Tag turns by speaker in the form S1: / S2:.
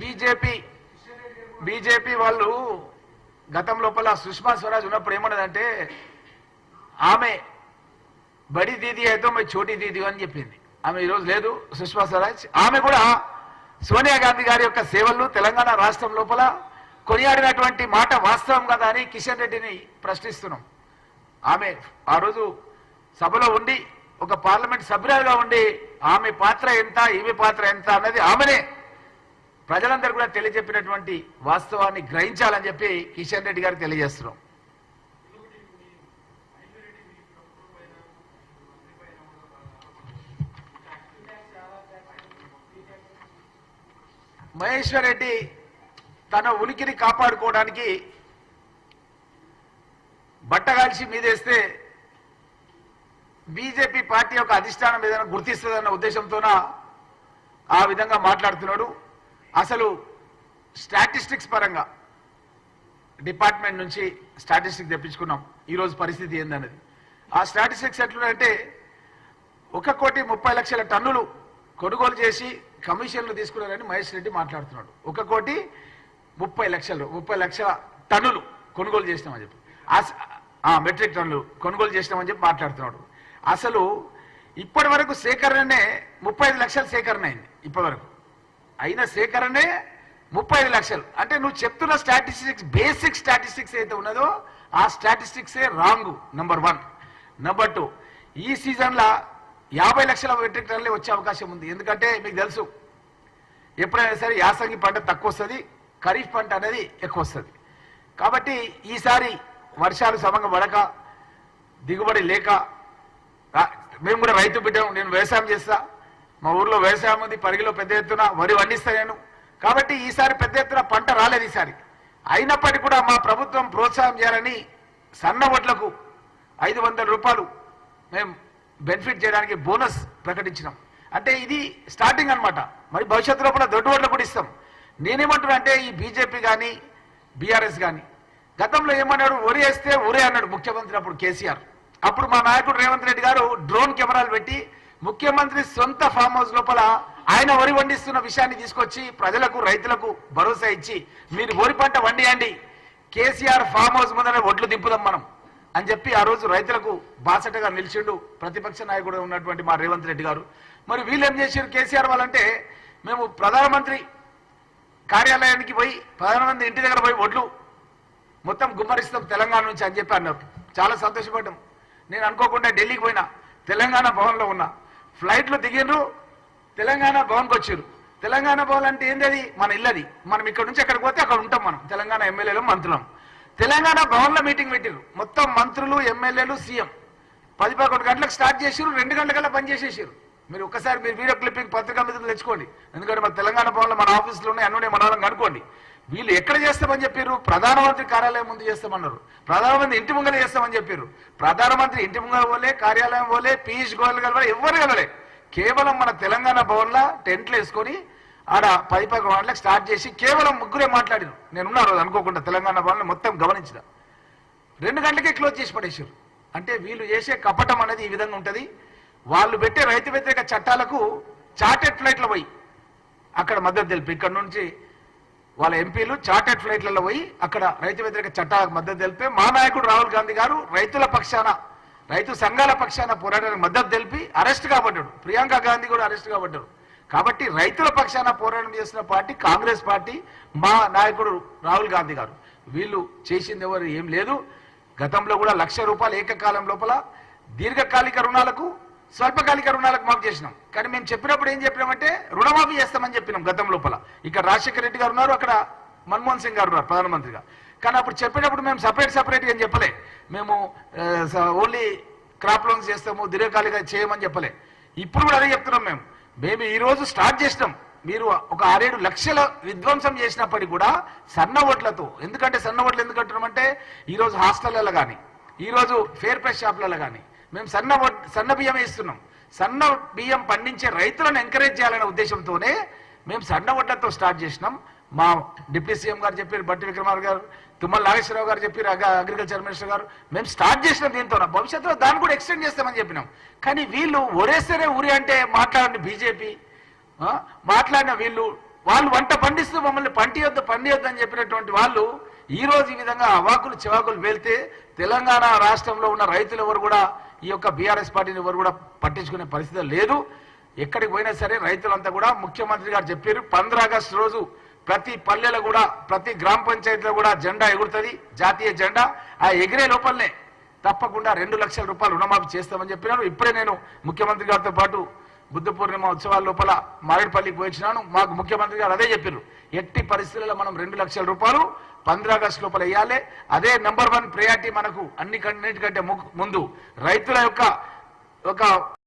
S1: BJP BJP వాళ్ళు గతం లోపల సుష్మా స్వరాజ్ ఉన్నప్పుడు ఏమన్నదంటే ఆమె బడి దీది అయితే మరి చోటీ దీది అని చెప్పింది. ఆమె ఈరోజు లేదు సుష్మా స్వరాజ్. ఆమె కూడా సోనియా గాంధీ గారి యొక్క సేవలు తెలంగాణ రాష్ట్రం లోపల కొనియాడినటువంటి మాట వాస్తవం కదా అని కిషన్ రెడ్డిని ప్రశ్నిస్తున్నాం. ఆమె ఆ రోజు సభలో ఉండి ఒక పార్లమెంట్ సభ్యురాలుగా ఉండి ఆమె పాత్ర ఎంత ఈమె పాత్ర ఎంత అన్నది ఆమెనే ప్రజలందరూ కూడా తెలియజెప్పినటువంటి వాస్తవాన్ని గ్రహించాలని చెప్పి కిషన్ రెడ్డి గారికి తెలియజేస్తున్నాం. మహేశ్వర్ రెడ్డి తన ఉనికిని కాపాడుకోవడానికి బట్టగాల్చి మీదేస్తే బీజేపీ పార్టీ యొక్క అధిష్టానం ఏదైనా గుర్తిస్తుందన్న ఉద్దేశంతోన ఆ విధంగా మాట్లాడుతున్నాడు. అసలు స్టాటిస్టిక్స్ పరంగా డిపార్ట్మెంట్ నుంచి స్టాటిస్టిక్స్ తెప్పించుకున్నాం. ఈరోజు పరిస్థితి ఏందన్నది. ఆ స్టాటిస్టిక్స్ ఎట్లున్నాయంటే ఒక కోటి ముప్పై లక్షల టన్నులు కొనుగోలు చేసి కమిషన్లు తీసుకున్నారని మహేష్ రెడ్డి మాట్లాడుతున్నాడు. ఒక కోటి ముప్పై లక్షలు ముప్పై లక్షల టన్నులు కొనుగోలు చేసినామని చెప్పి. ఆ మెట్రిక్ టన్నులు కొనుగోలు చేసినామని చెప్పి మాట్లాడుతున్నాడు. అసలు ఇప్పటి వరకు సేకరణనే ముప్పై ఐదు లక్షల సేకరణ అయింది ఇప్పటి వరకు. అయిన సేకరణే ముప్పై ఐదు లక్షలు. అంటే నువ్వు చెప్తున్న స్టాటిస్టిక్స్ బేసిక్ స్టాటిస్టిక్స్ అయితే ఉన్నదో ఆ స్టాటిస్టిక్సే wrong number one. Number two ఈ సీజన్లో యాభై లక్షల మెట్రిక్ టన్నులే వచ్చే అవకాశం ఉంది. ఎందుకంటే మీకు తెలుసు ఎప్పుడైనా సరే యాసంగి పంట తక్కువ వస్తుంది ఖరీఫ్ పంట అనేది ఎక్కువ వస్తుంది కాబట్టి ఈసారి వర్షాలు సమంగా పడక దిగుబడి లేక మేము కూడా రైతు బిడ్డం నేను వ్యవసాయం చేస్తా మా ఊర్లో వ్యవసాయం ఉంది పరిగిలో పెద్ద ఎత్తున వరి పండిస్తా నేను. కాబట్టి ఈసారి పెద్ద ఎత్తున పంట రాలేదు ఈసారి. అయినప్పటికీ కూడా మా ప్రభుత్వం ప్రోత్సాహం చేయాలని సన్న వడ్లకు ఐదు వందల రూపాయలు మేము బెనిఫిట్ చేయడానికి బోనస్ ప్రకటించినాం. అంటే ఇది స్టార్టింగ్ అన్నమాట. మరి భవిష్యత్తులో కూడా దొడ్డు వడ్లు కూడా ఇస్తాం. నేనేమంటున్నా అంటే ఈ బీజేపీ కానీ బీఆర్ఎస్ కానీ గతంలో ఏమన్నాడు ఒరి వేస్తే ఒరే అన్నాడు ముఖ్యమంత్రి అప్పుడు కేసీఆర్. అప్పుడు మా నాయకుడు రేవంత్ రెడ్డి గారు డ్రోన్ కెమెరాలు పెట్టి ముఖ్యమంత్రి సొంత ఫామ్ హౌస్ లోపల ఆయన వరి వండిస్తున్న విషయాన్ని తీసుకొచ్చి ప్రజలకు రైతులకు భరోసా ఇచ్చి మీరు వరి పంట వండియండి. కేసీఆర్ ఫామ్ హౌస్ ముందర ఒడ్లు దింపుదాం మనం. అని చెప్పి ఆ రోజు రైతులకు బాసటగా నిలిచిండు ప్రతిపక్ష నాయకుడు ఉన్నటువంటి మా రేవంత్ రెడ్డి గారు. మరి వీళ్ళు ఏం చేశారు కేసీఆర్ వాళ్ళంటే మేము ప్రధానమంత్రి కార్యాలయానికి పోయి ప్రధానమంత్రి ఇంటి దగ్గర పోయి ఒడ్లు మొత్తం గుమ్మరిస్తాం తెలంగాణ నుంచి అని చెప్పి అన్నారు. చాలా సంతోషపడ్డాం. నేను అనుకోకుండా ఢిల్లీకి పోయినా తెలంగాణ భవన్లో ఉన్నా. ఫ్లైట్లో దిగిండ్రు తెలంగాణ భవన్కి వచ్చారు తెలంగాణ భవన్ అంటే ఏంది అది మన ఇల్లది. మనం ఇక్కడ నుంచి ఎక్కడికి పోతే అక్కడ ఉంటాం మనం. తెలంగాణ ఎమ్మెల్యేలు మంత్రులం. తెలంగాణ భవన్లో మీటింగ్ పెట్టిరు మొత్తం మంత్రులు ఎమ్మెల్యేలు సీఎం. పది పదకొండు గంటలకు స్టార్ట్ చేసిరు రెండు గంటలకల్లా పని చేసేసారు మీరు ఒక్కసారి మీరు వీడియో క్లిప్పింగ్ పత్రికా మీద తెచ్చుకోండి. ఎందుకంటే మన తెలంగాణ భవన్లో మన ఆఫీసులో ఉన్నాయి అన్నీ మన వాళ్ళని కనుక్కోండి వీళ్ళు ఎక్కడ చేస్తామని చెప్పారు ప్రధానమంత్రి కార్యాలయం ముందు చేస్తామన్నారు. ప్రధానమంత్రి ఇంటి ముంగల చేస్తామని చెప్పారు ప్రధానమంత్రి ఇంటి ముంగల పోలే కార్యాలయం పోలే పీయూష్ గోయల్ కలవలే ఎవరు కలవలే కేవలం మన తెలంగాణ భవన్లో టెంట్లు వేసుకొని ఆడ పది పది గంటలకు స్టార్ట్ చేసి కేవలం ముగ్గురే మాట్లాడారు నేను ఉన్నా రోజు అనుకోకుండా తెలంగాణ భవన్లో మొత్తం గమనించిన. రెండు గంటలకే క్లోజ్ చేసి పడేసారు అంటే వీళ్ళు చేసే కపటం అనేది ఈ విధంగా ఉంటుంది. వాళ్ళు పెట్టే రైతు వ్యతిరేక చట్టాలకు చార్టెడ్ ఫ్లైట్లో పోయి అక్కడ మద్దతు తెలిపి ఇక్కడ నుంచి వాళ్ళ ఎంపీలు చార్టెడ్ ఫ్లైట్లలో పోయి అక్కడ రైతు వ్యతిరేక చట్టాలకు మద్దతు తెలిపి మా నాయకుడు రాహుల్ గాంధీ గారు రైతుల పక్షాన రైతు సంఘాల పక్షాన పోరాటానికి మద్దతు తెలిపి అరెస్ట్ కాబడ్డాడు. ప్రియాంక గాంధీ కూడా అరెస్ట్ కాబడ్డారు కాబట్టి రైతుల పక్షాన పోరాటం చేసిన పార్టీ కాంగ్రెస్ పార్టీ మా నాయకుడు రాహుల్ గాంధీ గారు. వీళ్ళు చేసింది ఎవరు ఏం లేదు. గతంలో కూడా లక్ష రూపాయలు ఏకకాలం లోపల దీర్ఘకాలిక రుణాలకు స్వల్పకాలిక రుణాలకు మాఫ్ చేసినాం. కానీ మేము చెప్పినప్పుడు ఏం చెప్పినామంటే రుణమాఫీ చేస్తామని చెప్పినాం గతం లోపల. ఇక్కడ రాజశేఖర రెడ్డి గారు ఉన్నారు అక్కడ మన్మోహన్ సింగ్ గారు ఉన్నారు ప్రధానమంత్రిగా. కానీ అప్పుడు చెప్పినప్పుడు మేము సపరేట్ సపరేట్ అని చెప్పలే. మేము ఓన్లీ క్రాప్ లోన్స్ చేస్తాము దీర్ఘకాలిక చేయమని చెప్పలే. ఇప్పుడు కూడా అదే చెప్తున్నాం మేము. మేము ఈరోజు స్టార్ట్ చేసినాం. మీరు ఒక ఆరేడు లక్షల విధ్వంసం చేసినప్పటికీ కూడా సన్న ఓట్లతో ఎందుకంటే సన్న ఓట్లు ఎందుకు ఈరోజు ఈ హాస్టళ్ళలో కానీ ఈరోజు ఫేర్ ప్రెస్ షాప్లలో కానీ మేము సన్న సన్న బియ్యం ఇస్తున్నాం సన్న బియ్యం పండించే రైతులను ఎంకరేజ్ చేయాలనే ఉద్దేశంతోనే మేము సన్న వడ్లతో స్టార్ట్ చేసినాం. మా డిప్యూటీ సీఎం గారు చెప్పారు బట్టి విక్రమార్ గారు తుమ్మల నాగేశ్వరరావు గారు చెప్పారు అగ్రికల్చర్ మినిస్టర్ గారు. మేము స్టార్ట్ చేసినాం దీంతో. భవిష్యత్తులో దాన్ని కూడా ఎక్స్టెండ్ చేస్తామని చెప్పినాం. కానీ వీళ్ళు ఒరేసరే ఊరి అంటే మాట్లాడండి బీజేపీ. మాట్లాడిన వీళ్ళు వాళ్ళు వంట పండిస్తూ మమ్మల్ని పంటియొద్దు పండియొద్దు అని చెప్పినటువంటి వాళ్ళు ఈ రోజు ఈ విధంగా అవాకులు చివాకులు వెళ్తే తెలంగాణ రాష్ట్రంలో ఉన్న రైతులు ఎవరు కూడా ఈ యొక్క బీఆర్ఎస్ పార్టీని ఎవరు కూడా పట్టించుకునే పరిస్థితి లేదు. ఎక్కడికి పోయినా సరే రైతులంతా కూడా ముఖ్యమంత్రి గారు చెప్పారు పంద్ర ఆగస్టు రోజు ప్రతి పల్లెలో కూడా ప్రతి గ్రామ పంచాయతీలో కూడా జెండా ఎగురుతుంది జాతీయ జెండా. ఆ ఎగిరే లోపలనే తప్పకుండా రెండు లక్షల రూపాయలు రుణమాఫీ చేస్తామని చెప్పినాను ఇప్పుడే నేను ముఖ్యమంత్రి గారితో పాటు బుద్ధ పూర్ణిమ ఉత్సవాల లోపల మారేడుపల్లికి పోయించినాను. మాకు ముఖ్యమంత్రి గారు అదే చెప్పారు ఎట్టి పరిస్థితుల్లో మనం రెండు లక్షల రూపాయలు పంద్ర ఆగస్టు లోపల వేయాలి అదే నెంబర్ వన్ ప్రయారిటీ మనకు అన్ని కంటే ముందు. రైతుల యొక్క ఒక